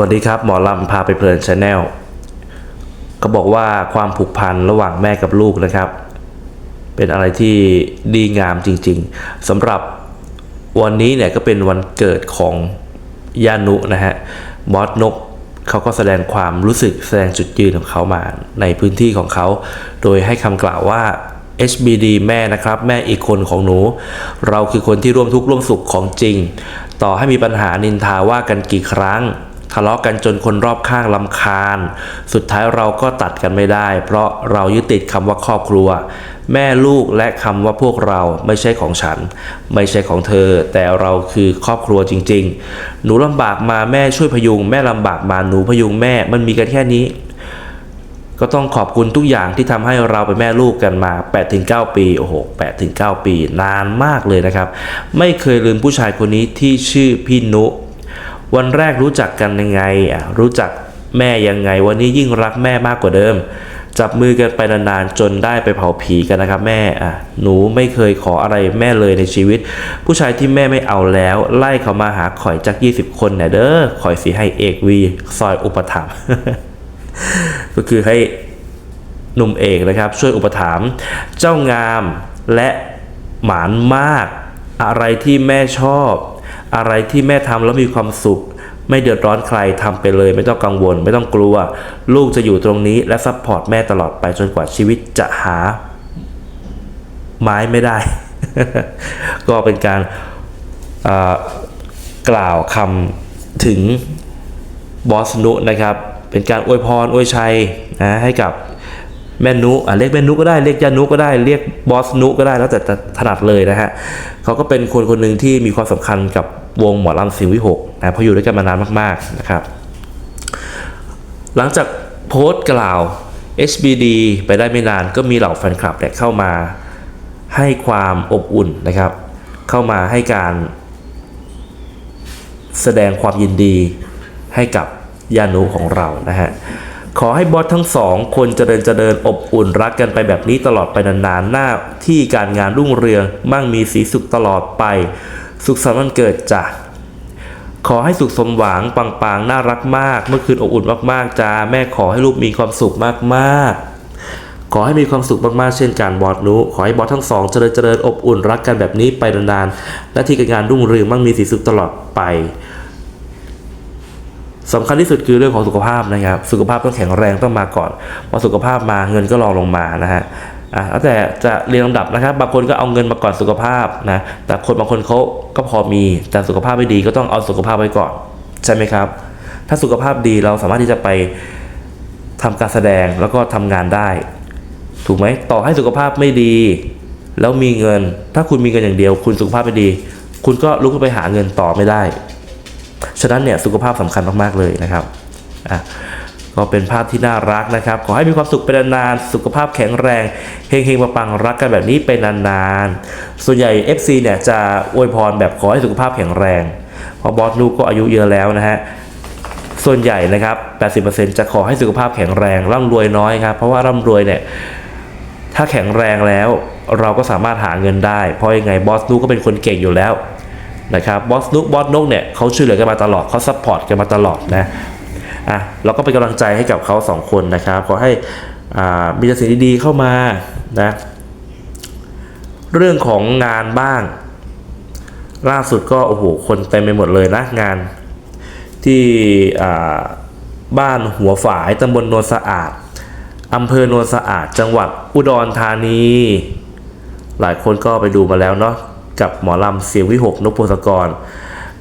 สวัสดีครับ หมอลำพาไปเพลินชาแนลก็บอกว่าความผูกพันระหว่างแม่กับลูกนะครับ เป็นอะไรที่ดีงามจริงๆสำหรับวันนี้เนี่ยก็เป็นวันเกิดของยานุนะฮะบอสนกเขาก็แสดงความรู้สึกแสดงจุดยืนของเขามาในพื้นที่ของเขา โดยให้คำกล่าวว่า HBD แม่นะครับ แม่อีกคนของหนู เราคือคนที่ร่วมทุกข์ร่วมสุขของจริง ต่อให้มีปัญหานินทาว่ากันกี่ครั้ง ทะเลาะกันจนคนรอบข้างลำคาญ สุดท้ายเราก็ตัดกันไม่ได้ เพราะเรายึดติดคำว่าครอบครัว แม่ลูกและคำว่าพวกเราไม่ใช่ของฉัน ไม่ใช่ของเธอ แต่เราคือครอบครัวจริง ๆ หนูลำบากมาแม่ช่วยพยุง แม่ลำบากมาหนูพยุงแม่มันมีกันแค่นี้ ก็ต้องขอบคุณทุกอย่างที่ทำให้เราเป็นแม่ลูกกันมา 8-9 ปีโอ้โห8-9 ปี นานมากเลยนะครับ ไม่เคยลืมผู้ชายคนนี้ที่ชื่อพี่นุ วันแรกรู้จักกันยังไงอะรู้จักแม่ยังไง วันนี้ยิ่งรักแม่มากกว่าเดิม จับมือกันไปนานๆจนได้ไปเผาผีกันนะครับแม่อะหนูไม่เคยขออะไรแม่เลยในชีวิต ผู้ชายที่แม่ไม่เอาแล้ว ไล่เขามาหาข่อยจัก 20 คนเนี่ยเด้อข่อยสีให้เอกวีซอยอุปถัมภ์ก็คือให้หนุ่มเอกนะครับช่วยอุปถัมภ์เจ้างามและหมานมาก อะไรที่แม่ชอบ อะไรที่แม่ทำแล้วมีความสุข ไม่เดือดร้อนใครทำไปเลย ไม่ต้องกังวล ไม่ต้องกลัว ลูกจะอยู่ตรงนี้และซัพพอร์ตแม่ตลอดไปจนกว่าชีวิตจะหา ไม้ไม่ได้ ก็เป็นการกล่าวคำถึงบอสนุนะครับ เป็นการอวยพรอวยชัยนะให้กับแม่นุอะเรียกแม่นุก็ได้เรียกยานุก็ได้เรียกบอสนุก็ได้แล้วแต่ถนัดเลยนะฮะเขาก็เป็นคนคนหนึ่งที่มีความสำคัญกับ วงหมอลำสิงวิหกนะเพราะอยู่ด้วยกันมานานมากๆนะครับ หลังจากโพสต์กล่าว HBD ไปได้ไม่นานก็มีเหล่าแฟนคลับเนี่ยเข้ามาให้ความอบอุ่นนะครับ เข้ามาให้การแสดงความยินดีให้กับยานุของเรานะฮะ ขอให้บอสทั้งสองคนเจริญเจริญอบอุ่นรักกันไปแบบนี้ตลอดไปนานๆ หน้าที่การงานรุ่งเรืองมั่งมีสีสุขตลอดไป สุขสันต์วันเกิดจ้ะขอให้สุขสมหวังปังๆ น่ารักมาก เมื่อคืนอบอุ่นมากๆจ้าแม่ขอให้ลูกมีความสุขมากๆ ขอให้มีความสุขมากๆ เช่นกันบอสนุขอให้บอสทั้งสองเจริญเจริญอบอุ่นรักกันแบบนี้ไปนานๆและที่การงานรุ่งเรืองมั่งมีสีสุขตลอดไปสำคัญที่สุดคือเรื่องของสุขภาพนะครับ สุขภาพต้องแข็งแรงต้องมาก่อนพอสุขภาพมาเงินก็รองลงมานะฮะ อะแล้วแต่จะเรียงลำดับนะครับ บางคนก็เอาเงินมาก่อนสุขภาพนะ แต่คนบางคนเขาก็พอมี แต่สุขภาพไม่ดีก็ต้องเอาสุขภาพไว้ก่อนใช่ไหมครับ ถ้าสุขภาพดีเราสามารถที่จะไปทำการแสดงแล้วก็ทำงานได้ ถูกไหมต่อให้สุขภาพไม่ดี แล้วมีเงิน ถ้าคุณมีเงินอย่างเดียว คุณสุขภาพไม่ดี คุณก็ลุกไปหาเงินต่อไม่ได้ ฉะนั้นเนี่ยสุขภาพสำคัญมากๆเลยนะครับอะ ก็เป็นภาพที่น่ารักนะครับ ขอให้มีความสุขไปนานๆสุขภาพแข็งแรงเฮงๆปังๆรักกันแบบนี้ไปนานๆส่วนใหญ่ FC เนี่ยจะอวยพรแบบขอให้สุขภาพแข็งแรงเพราะบอสลูกก็อายุเยอะแล้วนะฮะส่วนใหญ่นะครับ 80%จะขอให้สุขภาพแข็งแรงร่ำรวยน้อยครับ เพราะว่าร่ำรวยเนี่ยถ้าแข็งแรงแล้วเราก็สามารถหาเงินได้ เพราะยังไงบอสลูกก็เป็นคนเก่งอยู่แล้วนะครับบอสนุกบอสนกเนี่ยเขาช่วยเหลือกันมาตลอดเขาซัพพอร์ตกันมาตลอดนะ อะเราก็เป็นกำลังใจให้กับเขาสองคนนะครับขอให้มีแต่สิ่งดีๆเข้ามานะเรื่องของงานบ้าง ล่าสุดก็โอ้โหคนเต็มไปหมดเลยนะงาน ที่บ้านหัวฝายตำบลโนนสะอาดอำเภอโนนสะอาด จังหวัดอุดรธานี หลายคนก็ไปดูมาแล้วเนาะกับหมอลำเสียงวิหกนพพงศกร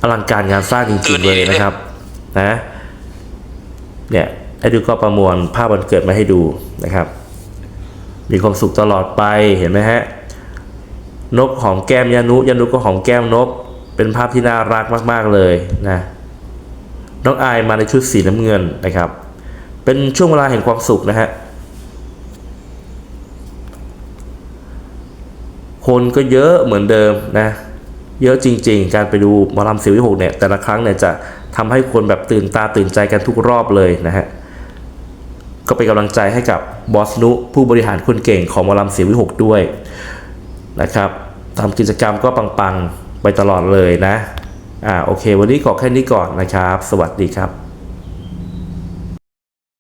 อลังการงานสร้างจริงๆเลยนะครับ นะ เนี่ยไอ้ดูก็ประมวลภาพวันเกิดมาให้ดูนะครับ มีความสุขตลอดไปเห็นไหมฮะนกหอมแก้มยานุยานุก็หอมแก้มนก เป็นภาพที่น่ารักมาก ๆเลยนะน้องอายมาในชุดสีน้ำเงินนะครับ เป็นช่วงเวลาแห่งความสุขนะฮะคนก็เยอะเหมือนเดิมนะ เยอะจริง ๆ การไปดูหมอลำเสียงวิหกเนี่ยแต่ละครั้งเนี่ยจะทำให้คนแบบตื่นตาตื่นใจกันทุกรอบเลยนะฮะก็เป็นกำลังใจให้กับบอสนุผู้บริหารคนเก่งของมอลำเสียวิหกด้วยนะครับทำกิจกรรมก็ปังๆ ไปตลอดเลยนะอ่าโอเค วันนี้ขอแค่นี้ก่อนนะครับ สวัสดีครับ